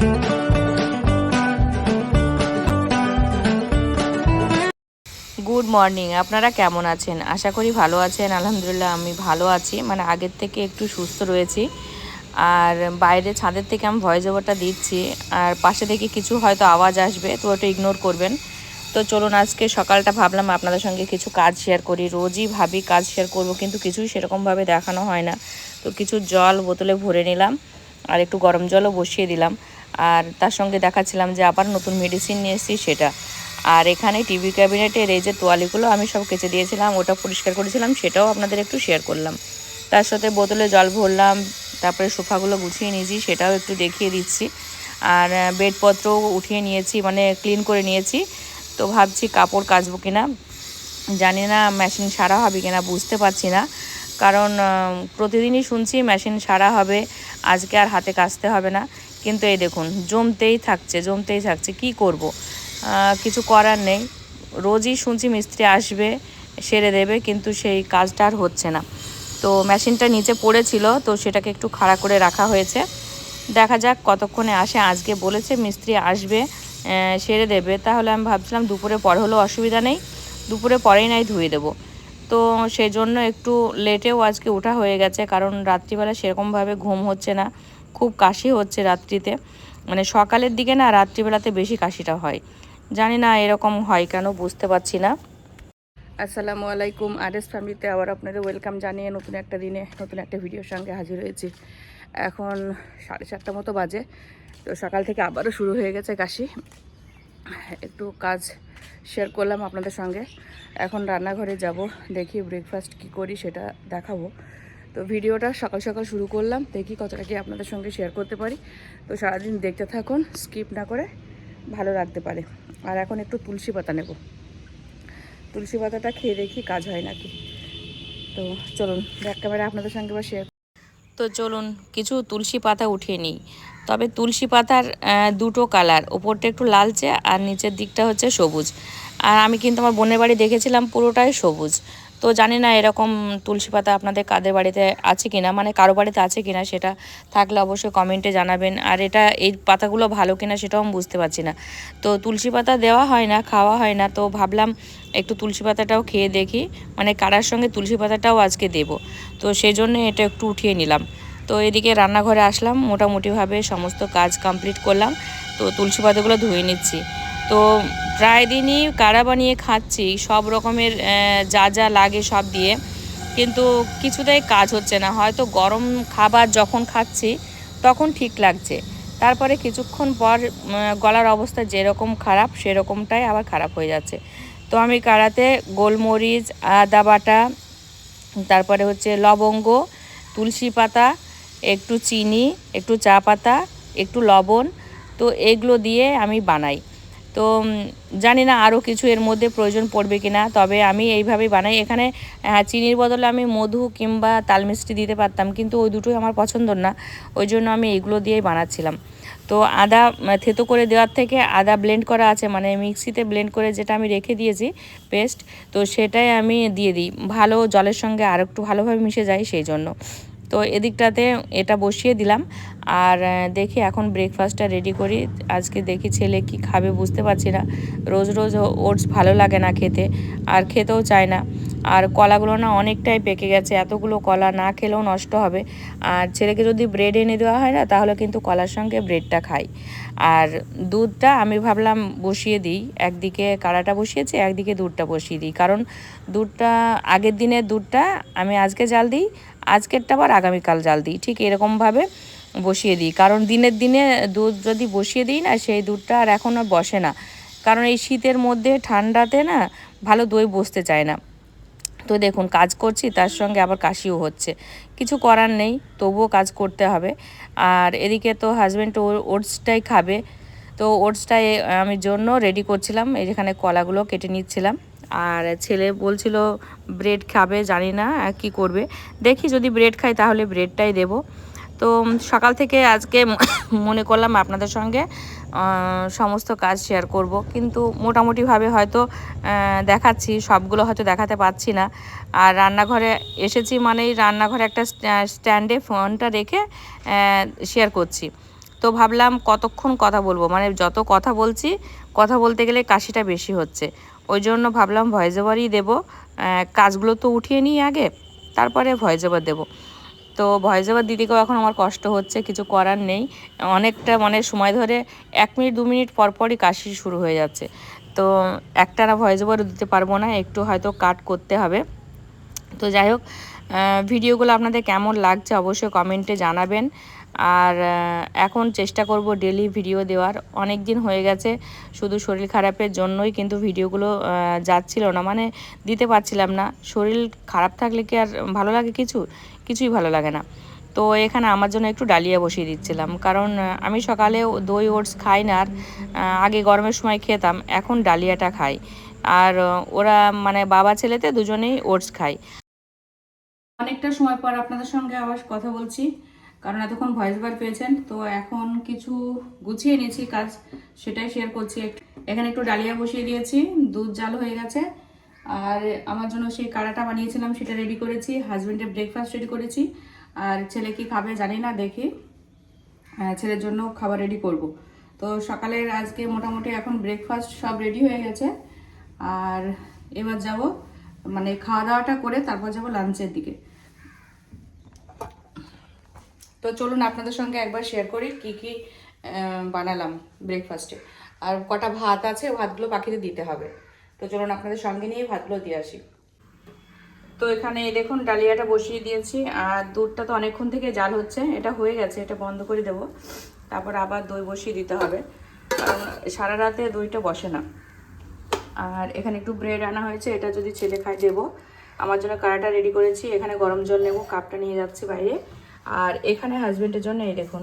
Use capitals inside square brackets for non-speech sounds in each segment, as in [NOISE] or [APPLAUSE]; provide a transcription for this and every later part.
Good morning আপনারা কেমন আছেন? আশা করি ভালো আছেন, আলহামদুলিল্লাহ আমি ভালো আছি। মানে আগের থেকে একটু সুস্থ রয়েছি। আর বাইরে ছাদের থেকে আমি ভয়েস ওভারটা দিচ্ছি। আর পাশে থেকে কিছু হয়তো আওয়াজ আসবে, তো ওটা ইগনোর করবেন। তো চলুন, আজকে সকালটা ভাবলাম আপনাদের সঙ্গে কিছু কাজ শেয়ার করি। রোজই ভাবি কাজ শেয়ার করব, কিন্তু কিছুই সেরকমভাবে দেখানো হয় না। তো কিছু জল বোতলে ভরে নিলাম, আর একটু গরম জলও বসিয়ে দিলাম। আর তার সঙ্গে দেখাচ্ছিলাম যে আবার নতুন মেডিসিন নিয়ে এসেছি সেটা। আর এখানে টিভি ক্যাবিনেটের এই যে তোয়ালিগুলো আমি সব কেচে দিয়েছিলাম, ওটা পরিষ্কার করেছিলাম, সেটাও আপনাদের একটু শেয়ার করলাম। তার সাথে বোতলে জল ভরলাম, তারপরে সোফাগুলো গুছিয়ে নিয়েছি, সেটাও একটু দেখিয়ে দিচ্ছি। আর বেডপত্রও উঠিয়ে নিয়েছি মানে ক্লিন করে নিয়েছি। তো ভাবছি কাপড় কাচবো কিনা? জানি না মেশিন সারা হবে কিনা বুঝতে পারছি না। কারণ প্রতিদিনই শুনছি মেশিন সারা হবে, আজকে আর হাতে কাচতে হবে না। কিন্তু এই দেখুন, জমতেই থাকছে জমতেই থাকছে, কি করব? কিছু করার নেই। রোজই শুনছি মিস্ত্রি আসবে, সেরে দেবে, কিন্তু সেই কাজটা আর হচ্ছে না। তো মেশিনটা নিচে পড়েছিল, তো সেটাকে একটু খাড়া করে রাখা হয়েছে। দেখা যাক কতক্ষণে আসে। আজকে বলেছে মিস্ত্রি আসবে সেরে দেবে। তাহলে আমি ভাবছিলাম দুপুরে পর হলেও অসুবিধা নেই। দুপুরে পরেই নাই ধুয়ে দেবো। তো সেই জন্য একটু লেটেও আজকে ওঠা হয়ে গেছে, কারণ রাত্রিবেলা সেরকমভাবে ঘুম হচ্ছে না, খুব কাশি হচ্ছে রাত্রিতে। মানে সকালের দিকে না রাত্রিবেলাতে বেশি কাশিটা হয়। জানি না এরকম হয় কেন, বুঝতে পারছি না। আসসালামু আলাইকুম, আরএস ফ্যামিলিতে আবার আপনাদের ওয়েলকাম জানিয়ে নতুন একটা দিনে, নতুন একটা ভিডিওর সঙ্গে হাজির হয়েছি। এখন সাড়ে চারটা মতো বাজে, তো সকাল থেকে আবারও শুরু হয়ে গেছে কাশি। একটু কাজ শেয়ার করলাম আপনাদের সঙ্গে। এখন রান্নাঘরে যাব, দেখি ব্রেকফাস্ট কি করি, সেটা দেখাবো। তো ভিডিওটা সকাল সকাল শুরু করলাম, দেখি কতটা কি আপনাদের সঙ্গে শেয়ার করতে পারি। তো সারাদিন দেখতে থাকুন স্কিপ না করে ভালো লাগতে পারে। আর এখন একটু তুলসী পাতা নেব। তুলসী পাতাটা খেয়ে দেখি কাজ হয় নাকি। তো চলুন, ব্যাক ক্যামেরা আপনাদের সঙ্গে বা শেয়ার তো চলুন, কিছু তুলসী পাতা উঠিয়ে নিই। তবে তুলসী পাতার দুটো কালার। ওপরটা একটু লালচে আর নিচের দিকটা হচ্ছে সবুজ। আর আমি কিন্তু আমার বোনের বাড়ি দেখেছিলাম, পুরোটাই সবুজ। তো জানি না এরকম তুলসী পাতা আপনাদের কাদের বাড়িতে আছে কিনা মানে কারও বাড়িতে আছে কিনা সেটা থাকলে অবশ্যই কমেন্টে জানাবেন। আর এটা, এই পাতাগুলো ভালো কিনা সেটাও আমি বুঝতে পারছি না। তো তুলসী পাতা দেওয়া হয় না, খাওয়া হয় না, তো ভাবলাম একটু তুলসী পাতাটাও খেয়ে দেখি। মানে কারার সঙ্গে তুলসী পাতাটাও আজকে দেব। তো সেই জন্য এটা একটু উঠিয়ে নিলাম। তো এদিকে রান্নাঘরে আসলাম, মোটামুটিভাবে সমস্ত কাজ কমপ্লিট করলাম। তো তুলসী পাতাগুলো ধুয়ে নিচ্ছি। তো প্রায় দিনই কাড়া বানিয়ে খাচ্ছি, সব রকমের যা যা লাগে সব দিয়ে। কিন্তু কিছুতেই কাজ হচ্ছে না। হয়তো গরম খাবার যখন খাচ্ছি, তখন ঠিক লাগছে। তারপরে কিছুক্ষণ পর গলার অবস্থা যেরকম খারাপ, সেরকমটাই আবার খারাপ হয়ে যাচ্ছে। তো আমি কাড়াতে গোলমরিচ, আদা বাটা, তারপরে হচ্ছে লবঙ্গ, তুলসী পাতা একটু চিনি একটু চা পাতা একটু লবণ তো এগুলো দিয়ে আমি বানাই। তো জানি না আরও কিছু এর মধ্যে প্রয়োজন পড়বে কি না তবে আমি এইভাবেই বানাই। এখানে হ্যাঁ, চিনির বদলে আমি মধু কিংবা তাল মিষ্টি দিতে পারতাম কিন্তু ওই দুটোই আমার পছন্দ না ওই জন্য আমি এগুলো দিয়েই বানাচ্ছিলাম। তো আদা থেতো করে দেওয়ার থেকে আদা ব্লেন্ড করা আছে মানে মিক্সিতে ব্লেন্ড করে যেটা আমি রেখে দিয়েছি পেস্ট তো সেটাই আমি দিয়ে দিই। ভালো জলের সঙ্গে আর একটু ভালোভাবে মিশে যায় সেই জন্য। তো এদিকটাতে এটা বসিয়ে দিলাম। আর দেখি এখন ব্রেকফাস্টটা রেডি করি। আজকে দেখি ছেলে কি খাবে বুঝতে পারছি না। রোজ রোজ ওটস ভালো লাগে না খেতে। আর খেতেও চায় না। আর কলাগুলো না অনেকটাই পেকে গেছে, এতগুলো কলা না খেলেও নষ্ট হবে। আর ছেলেকে যদি ব্রেড এনে দেওয়া হয় না, তাহলে কিন্তু কলার সঙ্গে ব্রেডটা খাই। আর দুধটা আমি ভাবলাম বসিয়ে দিই, একদিকে কাড়াটা বসিয়েছি, একদিকে দুধটা বসিয়ে দিই। কারণ দুধটা, আগের দিনের দুধটা আমি আজকে জাল দিই, আজকেরটা আবার আগামীকাল জাল দিই। ঠিক এরকমভাবে বসিয়ে দিই। কারণ দিনের দিনে দুধ যদি বসিয়ে দিই না, সেই দুধটা আর এখন আর বসে না। কারণ এই শীতের মধ্যে ঠান্ডাতে না ভালো দই বসতে চায় না। তো দেখুন, কাজ করছি, তার সঙ্গে আবার কাশিও হচ্ছে। কিছু করার নেই, তবুও কাজ করতে হবে। আর এদিকে তো হাজব্যান্ড ওটসটাই খাবে। তো ওটসটাই আমি জন্য রেডি করছিলাম যেখানে কলাগুলো কেটে নিচ্ছিলাম। আর ছেলে বলছিল ব্রেড খাবে, জানি না কি করবে। দেখি যদি ব্রেড খাই, তাহলে ব্রেডটাই দেবো। তো সকাল থেকে আজকে মনে করলাম আপনাদের সঙ্গে সমস্ত কাজ শেয়ার করব। কিন্তু মোটামুটিভাবে হয়তো দেখাচ্ছি, সবগুলো হয়তো দেখাতে পাচ্ছি না। আর রান্নাঘরে এসেছি মানেই রান্নাঘরে একটা স্ট্যান্ডে ফোনটা রেখে শেয়ার করছি। তো ভাবলাম কতক্ষণ কথা বলব? মানে যত কথা বলছি, কথা বলতে গেলে কাশিটা বেশি হচ্ছে। ওই জন্য ভাবলাম ভয়েস ওভারই দেবো। কাজগুলো তো উঠিয়ে নিই আগে, তারপরে ভয়েস ওভার দেবো। তো ভয়েস ওভার দিদিকেও এখন আমার কষ্ট হচ্ছে, কিছু করার নেই। অনেকটা মানে সময় ধরে এক মিনিট, দু মিনিট পর পরই কাশি শুরু হয়ে যাচ্ছে। তো একটানা ভয়েস ওভারও দিতে পারব না, একটু হয়তো কাট করতে হবে। তো যাই হোক ভিডিওগুলো আপনাদের কেমন লাগছে অবশ্যই কমেন্টে জানাবেন। আর এখন চেষ্টা করব ডেলি ভিডিও দেওয়ার। অনেক দিন হয়ে গেছে, শুধু শরীর খারাপের জন্যই কিন্তু ভিডিওগুলো যাচ্ছিল না। মানে দিতে পারছিলাম না। শরীর খারাপ থাকলে কি আর ভালো লাগে কিছু? কিছুই ভালো লাগে না। তো এখানে আমার জন্য একটু ডালিয়া বসিয়ে দিচ্ছিলাম। কারণ আমি সকালে দই, ওটস খাই না আর আগে গরমের সময় খেতাম, এখন ডালিয়াটা খাই। আর ওরা মানে বাবা ছেলেতে দুজনেই ওটস খায় অনেকটা সময় পর আপনাদের সঙ্গে আবার কথা বলছি, কারণ এতক্ষণ ভয়েস বার পেয়েছেন। তো এখন কিছু গুছিয়ে নিয়েছি কাজ, সেটাই শেয়ার করছি। এখানে একটু ডালিয়া বসিয়ে দিয়েছি, দুধ জাল হয়ে গেছে। আর আমার জন্য সেই কাড়াটা বানিয়েছিলাম, সেটা রেডি করেছি হাজবেন্ডের ব্রেকফাস্ট রেডি করেছি। আর ছেলে কি খাবে জানি না, দেখি। ছেলের জন্য খাবার রেডি করব। তো সকালের আজকে মোটামুটি এখন ব্রেকফাস্ট সব রেডি হয়ে গেছে। আর এবার যাব মানে খাওয়া দাওয়াটা করে তারপর যাব লাঞ্চের দিকে। তো চলুন আপনাদের সঙ্গে একবার শেয়ার করি কি কি বানালাম ব্রেকফাস্টে আর কটা ভাত আছে, ভাতগুলো পাখিতে দিতে হবে। তো চলুন আপনাদের সঙ্গে নিয়ে ভাতগুলো দিয়ে আসি। তো এখানে দেখুন, ডালিয়াটা বসিয়ে দিয়েছি, আর দুধটা তো অনেকক্ষণ থেকে জাল হচ্ছে, এটা হয়ে গেছে, এটা বন্ধ করে দেব। তারপর আবার দই বসিয়ে দিতে হবে। কারণ সারা রাতে দইটা বসে না। আর এখানে একটু ব্রেড আনা হয়েছে, এটা যদি ছেলে খায় দেবো। আমার জন্য কাড়াটা রেডি করেছি, এখানে গরম জল নেব, কাপটা নিয়ে যাচ্ছি বাইরে। আর এখানে হাজবেন্ডের জন্য এই দেখুন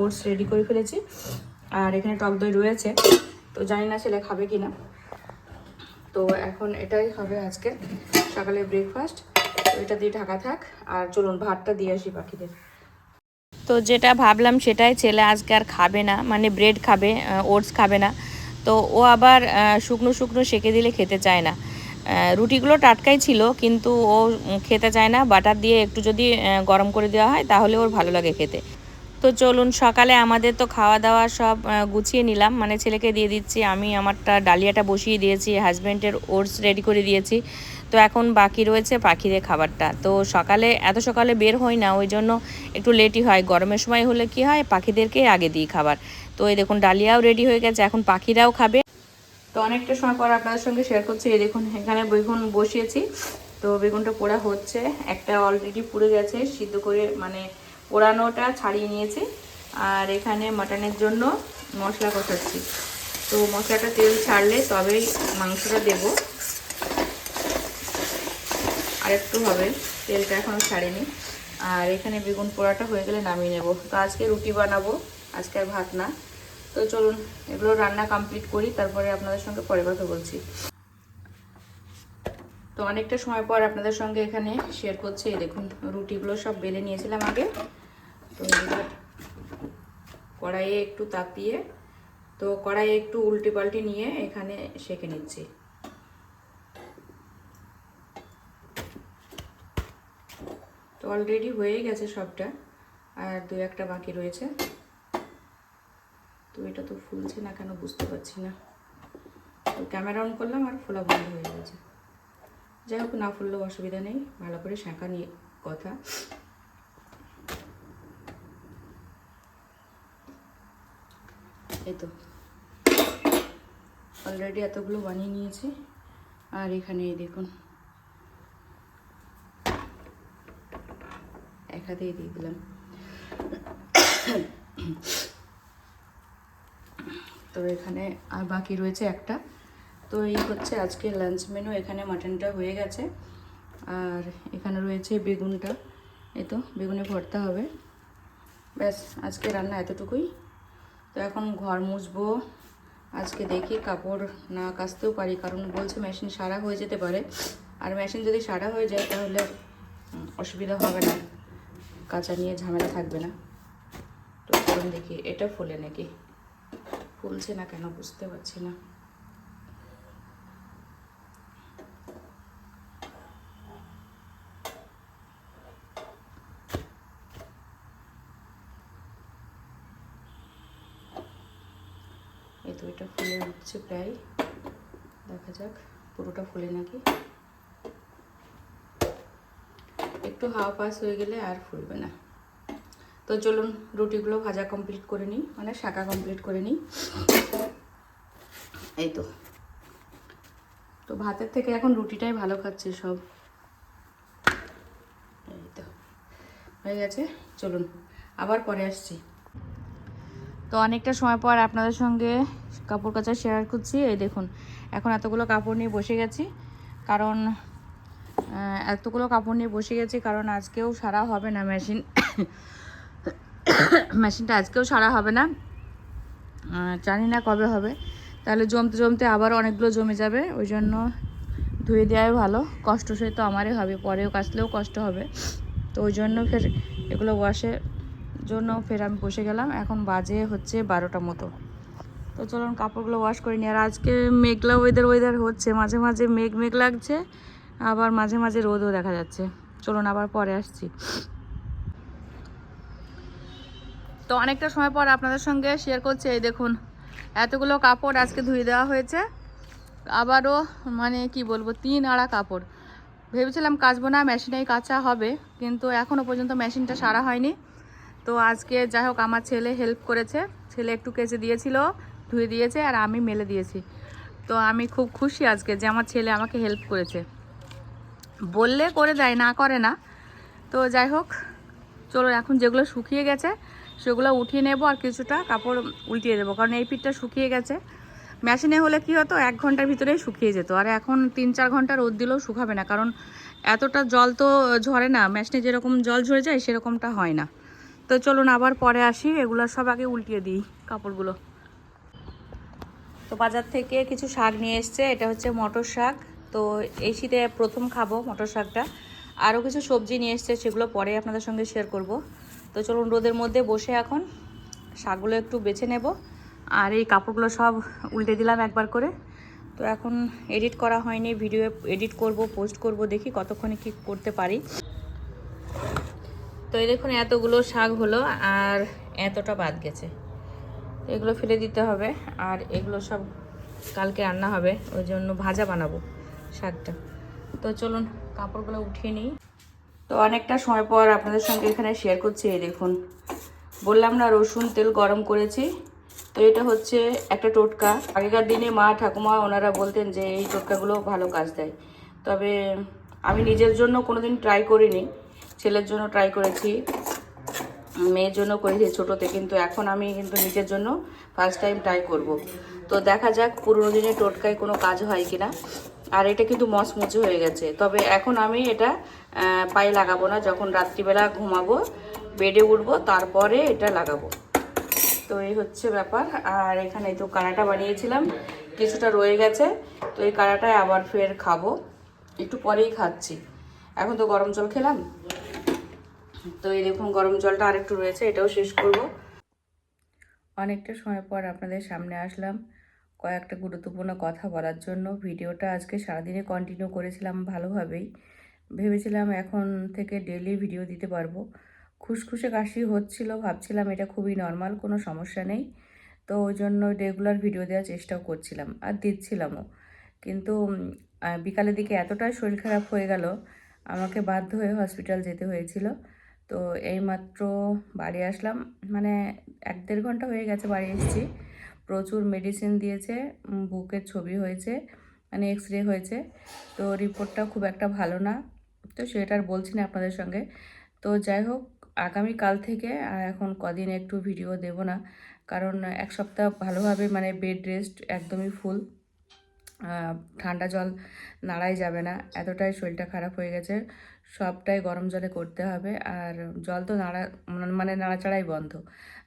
ওটস রেডি করে ফেলেছি। আর এখানে টক দই রয়েছে, তো জানি না ছেলে খাবে কি না তো এখন এটাই হবে আজকে সকালে ব্রেকফাস্ট এটা দিয়ে ঢাকা থাক, আর চলুন ভাতটা দিয়ে আসি পাখিদের তো যেটা ভাবলাম সেটাই ছেলে আজকে আর খাবে না মানে ব্রেড খাবে ওটস খাবে না। তো ও আবার শুকনো শুকনো সেকে দিলে খেতে চায় না। রুটিগুলো টাটকাই ছিল, কিন্তু ও খেতে চায় না। বাটার দিয়ে একটু যদি গরম করে দেওয়া হয়, তাহলে ওর ভালো লাগে খেতে। তো চলুন, সকালে আমাদের তো খাওয়া দাওয়া সব গুছিয়ে নিলাম। মানে ছেলেকে দিয়ে দিচ্ছি, আমি আমারটা, ডালিয়াটা বসিয়ে দিয়েছি হাজব্যান্ডের ওটস রেডি করে দিয়েছি। তো এখন বাকি রয়েছে পাখিদের খাবারটা। তো সকালে, এত সকালে বের হই না, ওই জন্য একটু লেটই হয়। গরমের সময় হলে কি হয় পাখিদেরকে আগে দিই খাবার। তো এই দেখুন, ডালিয়াও রেডি হয়ে গেছে, এখন পাখিরাও খাবে। তো অনেকটা সময় পর আপনাদের সঙ্গে শেয়ার করছি, এই দেখুন, এখানে বেগুন বসিয়েছি। তো বেগুনটা পোড়া হচ্ছে, একটা অলরেডি পুড়ে গেছে, সিদ্ধ করে মানে পোড়ানোটা ছাড়িয়ে নিয়েছি। আর এখানে মাটনের জন্য মশলা কষাচ্ছি। তো মশলাটা তেল ছাড়লে তবেই মাংসটা দেব। আর একটু হবে, তেলটা এখনও ছাড়েনি। আর এখানে বেগুন পোড়াটা হয়ে গেলে নামিয়ে নেব। তো আজকে রুটি বানাবো, আজকে আর ভাত না। তো চলুন, এগুলো রান্না কমপ্লিট করি, তারপরে আপনাদের সঙ্গে পরে কথা বলছি। তো অনেকটা সময় পর আপনাদের সঙ্গে এখানে শেয়ার করছি। দেখুন, রুটিগুলো সব বেলে নিয়েছিলাম আগে। তো কড়াইয়ে একটু তাপিয়ে তো কড়াইয়ে একটু উল্টে পাল্টে নিয়ে এখানে সেঁকে নিচ্ছি। তো অলরেডি হয়ে গেছে সবটা, আর দু একটা বাকি রয়েছে। তো এটা তো ফুলছে না কেন বুঝতে পারছি না। তো ক্যামেরা অন করলাম আর ফোলা বন্ধ হয়ে গেছে। যাই হোক, না ফুললেও অসুবিধা নেই। ভালো করে শাঁকা নিয়ে কথা। এই তো। অলরেডি এতগুলো বানিয়ে নিয়েছি। আর এখানে দেখুন। এক হাতেই দিয়ে দিলাম। তো এখানে আর বাকি রয়েছে একটা। তো এই হচ্ছে আজকের লাঞ্চ মেনু এখানে মাটনটা হয়ে গেছে। আর এখানে রয়েছে বেগুনটা। এই তো, বেগুনে ভর্তা হবে। ব্যাস, আজকে রান্না এতটুকুই। তো এখন ঘর মুছবো। আজকে দেখি কাপড় না কাচতেও পারি, কারণ বলছে মেশিন সারা হয়ে যেতে পারে। আর মেশিন যদি সারা হয়ে যায়, তাহলে অসুবিধা হবে না। কাঁচা নিয়ে ঝামেলা থাকবে না। তো দেখি, এটা ফুলে নাকি? ফুলছে না কেন? বুঝতে পারছি না। এই তো এটা ফুলে উঠছে প্রায়। দেখা যাক, পুরোটা ফুলে নাকি। একটু হাওয়া পাস হয়ে গেলে আর ফুলবে না। তো চলুন, রুটিগুলো ভাজা কমপ্লিট করে নিই মানে শাঁকা কমপ্লিট করে নিই। এই তো। তো ভাতের থেকে এখন রুটিটাই ভালো খাচ্ছে সব। এই তো। হয়ে গেছে? চলুন, আবার পরে আসছি। তো অনেকটা সময় পর আপনাদের সঙ্গে কাপড় কাচা শেয়ার করছি। এই দেখুন, এখন এতগুলো কাপড় নিয়ে বসে গেছি। কারণ এতগুলো কাপড় নিয়ে বসে গেছি কারণ আজকেও সারা হবে না মেশিন। [COUGHS] মেশিনটা আজকেও সারা হবে না। জানি না কবে হবে। তাহলে জমতে জমতে আবার অনেকগুলো জমে যাবে। ওই জন্য ধুয়ে দেওয়াই ভালো। কষ্ট সে তো আমারই হবে, পরেও কাচলেও কষ্ট হবে। তো ওই জন্য ফের এগুলো ওয়াশের জন্য ফের আমি বসে গেলাম। এখন বাজে হচ্ছে বারোটা মতো। তো চলুন কাপড়গুলো ওয়াশ করে নিই। আর আজকে মেঘলা ওয়েদার ওয়েদার হচ্ছে। মাঝে মাঝে মেঘ মেঘ লাগছে। আবার মাঝে মাঝে রোদও দেখা যাচ্ছে। চলুন আবার পরে আসছি। তো অনেকটা সময় পর আপনাদের সঙ্গে শেয়ার করছি। এই দেখুন, এতগুলো কাপড় আজকে ধুয়ে দেওয়া হয়েছে। আবারও মানে কি বলব, তিন আড়া কাপড়। ভেবেছিলাম কাচবো না মেশিনেই কাচা হবে। কিন্তু এখনও পর্যন্ত মেশিনটা সারা হয়নি। তো আজকে যাই হোক, আমার ছেলে হেল্প করেছে। ছেলে একটু কেচে দিয়েছিল, ধুয়ে দিয়েছে আর আমি মেলে দিয়েছি। তো আমি খুব খুশি আজকে যে আমার ছেলে আমাকে হেল্প করেছে। বললে করে দেয়, না করে না। তো যাই হোক, চলো এখন যেগুলো শুকিয়ে গেছে, সেগুলো উঠিয়ে নেব আর কিছুটা কাপড় উল্টিয়ে দেবো। কারণ এই পিঠটা শুকিয়ে গেছে। মেশিনে হলে কি হতো, এক ঘণ্টার ভিতরেই শুকিয়ে যেত। আর এখন তিন চার ঘণ্টা রোদ দিলেও শুকাবে না। কারণ এতটা জল তো ঝরে না। মেশিনে যেরকম জল ঝরে যায়, সেরকমটা হয় না। তো চলুন আবার পরে আসি। এগুলো সব আগে উল্টিয়ে দিই কাপড়গুলো। তো বাজার থেকে কিছু শাক নিয়ে এসছে। এটা হচ্ছে মটর শাক। তো এই শীতে প্রথম খাব মটর শাকটা। আরও কিছু সবজি নিয়ে এসছে, সেগুলো পরে আপনাদের সঙ্গে শেয়ার করব। তো চলুন রোদের মধ্যে বসে এখন শাকগুলো একটু বেছে নেব। আর এই কাপড়গুলো সব উল্টে দিলাম একবার করে। তো এখন এডিট করা হয়নি ভিডিও এডিট করব পোস্ট করব, দেখি কতক্ষণে কি করতে পারি। তো এই দেখুন এতগুলো শাক হলো আর এতটা বাদ গেছে। এগুলো ফেলে দিতে হবে আর এগুলো সব কালকে রান্না হবে, ওই জন্য ভাজা বানাবো শাকটা। তো চলুন কাপড়গুলো উঠিয়ে নিই। তো অনেকটা সময় পর আপনাদের সঙ্গে এখানে শেয়ার করছি, এই দেখুন। বললাম না রসুন তেল গরম করেছি, তো এটা হচ্ছে একটা টোটকা। আগেকার দিনে মা ঠাকুমা ওনারা বলতেন যে এই টোটকাগুলো ভালো কাজ দেয়। তবে আমি নিজের জন্য কোনোদিন ট্রাই করিনি। ছেলের জন্য ট্রাই করেছি, মেয়ের জন্য করেছি, ছোটোতে, কিন্তু এখন আমি কিন্তু নিজের জন্য ফার্স্ট টাইম ট্রাই করব। তো দেখা যাক পুরোনো দিনের টোটকায় কোনো কাজ হয় কিনা। আর এটা কিন্তু মচমচে হয়ে গেছে। তবে এখন আমি এটা পায়ে লাগাবো না। যখন রাত্রিবেলা ঘুমাবো, বেডে উঠবো, তারপরে এটা লাগাবো। তো এই হচ্ছে ব্যাপার। আর এখানে তো কাড়াটা বানিয়েছিলাম, কিছুটা রয়ে গেছে। তো এই কাড়াটায় আবার ফের খাব। একটু পরেই খাচ্ছি। এখন তো গরম জল খেলাম। তো এই দেখুন, গরম জলটা আরেকটু রয়েছে, এটাও শেষ করব। অনেকটা সময় পর আপনাদের সামনে আসলাম কয়েকটা গুরুত্বপূর্ণ কথা বলার জন্য। ভিডিওটা আজকে সারাদিনে কন্টিনিউ করেছিলাম ভালোভাবেই। ভেবেছিলাম এখন থেকে ডেলি ভিডিও দিতে পারব। খুসখুসে কাশি হচ্ছিল, ভাবছিলাম এটা খুবই নর্মাল কোনো সমস্যা নেই। তো ওই জন্য রেগুলার ভিডিও দেওয়ার চেষ্টাও করছিলাম আর দিচ্ছিলামও। কিন্তু বিকালের দিকে এতটাই শরীর খারাপ হয়ে গেল, আমাকে বাধ্য হয়ে হসপিটাল যেতে হয়েছিল। তো এইমাত্র বাড়ি আসলাম। মানে এক দেড় ঘণ্টা হয়ে গেছে বাড়ি এসেছি। প্রচুর মেডিসিন দিয়েছে বুকের ছবি হয়েছে মানে এক্স রে হয়েছে। তো রিপোর্টটা খুব একটা ভালো না। তো সেটা আর বলছি না আপনাদের সঙ্গে। তো যাই হোক, আগামী কাল থেকে আর এখন কদিন একটু ভিডিও দেব না। কারণ এক সপ্তাহ ভালোভাবে মানে বেড রেস্ট একদমই ফুল ঠান্ডা জল নাড়াই যাবে না। এতটাই শরীরটা খারাপ হয়ে গেছে। সবটাই গরম জলে করতে হবে। আর জল তো নাড়া মানে নাড়াচাড়াই বন্ধ।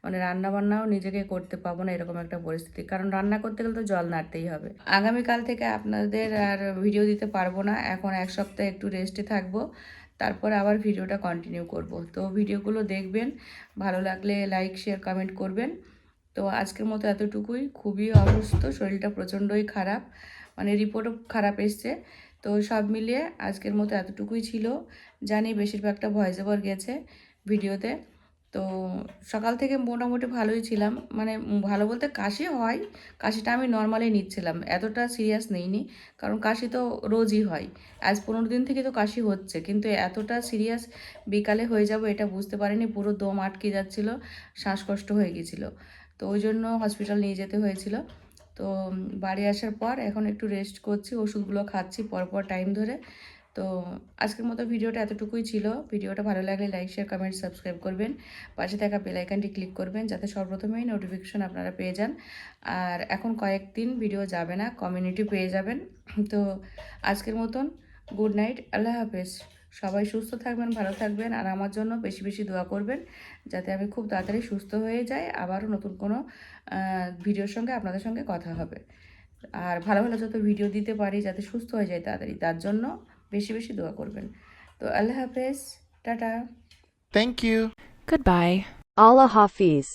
মানে রান্না বান্নাও নিজেকে করতে পাবো না এরকম একটা পরিস্থিতি। কারণ রান্না করতে গেলে তো জল নাড়তেই হবে। আগামীকাল থেকে আপনাদের আর ভিডিও দিতে পারব না। এখন এক সপ্তাহ একটু রেস্টে থাকব। তারপর আবার ভিডিওটা কন্টিনিউ করব। তো ভিডিওগুলো দেখবেন। ভালো লাগলে লাইক শেয়ার কমেন্ট করবেন। তো আজকের মতো এতটুকুই। খুবই অসুস্থ, শরীরটা প্রচণ্ডই খারাপ। মানে রিপোর্টও খারাপ এসছে। তো সব মিলিয়ে আজকের মতো এতটুকুই ছিল। জানি বেশিরভাগটা ভয়েস ওভার গেছে ভিডিওতে। তো সকাল থেকে মোটামুটি ভালোই ছিলাম। মানে ভালো বলতে কাশি হয়, কাশিটা আমি নর্মালি নিচ্ছিলাম। এতটা সিরিয়াস নেইনি, কারণ কাশি তো রোজই হয়। আজ পনেরো দিন থেকে তো কাশি হচ্ছে, কিন্তু এতটা সিরিয়াস বিকালে হয়ে যাব এটা বুঝতে পারিনি। পুরো দম আটকে যাচ্ছিল, শ্বাসকষ্ট হয়ে গেছিল। তো ওই জন্য হসপিটাল নিয়ে যেতে হয়েছিল। তো বাড়ি আসার পর এখন একটু রেস্ট করছি, ওষুধগুলো খাচ্ছি পরপর টাইম ধরে। তো, আজকের মতো ভিডিওটা এতটুকুই ছিল। ভিডিওটা ভালো লাগলে লাইক শেয়ার কমেন্ট সাবস্ক্রাইব করবেন। পাশে থাকা বেল আইকনটি ক্লিক করবেন যাতে সর্বপ্রথমেই নোটিফিকেশন আপনারা পেয়ে যান। আর এখন কয়েকদিন ভিডিও যাবে না কমিউনিটি পেয়ে যাবেন। তো, আজকের মতন গুড নাইট আল্লাহ হাফেজ। সবাই সুস্থ থাকবেন ভালো থাকবেন আর আমার জন্য বেশি বেশি দোয়া করবেন যাতে আমি খুব তাড়াতাড়ি সুস্থ হয়ে যাই। আবারও নতুন কোনো ভিডিওর সঙ্গে আপনাদের সঙ্গে কথা হবে। আর ভালো ভালো যত ভিডিও দিতে পারি যাতে সুস্থ হয়ে যায় তাড়াতাড়ি তার জন্য বেশি বেশি দোয়া করবেন। তো আল্লাহ হাফেজ tata. Thank you good bye Allah Hafiz.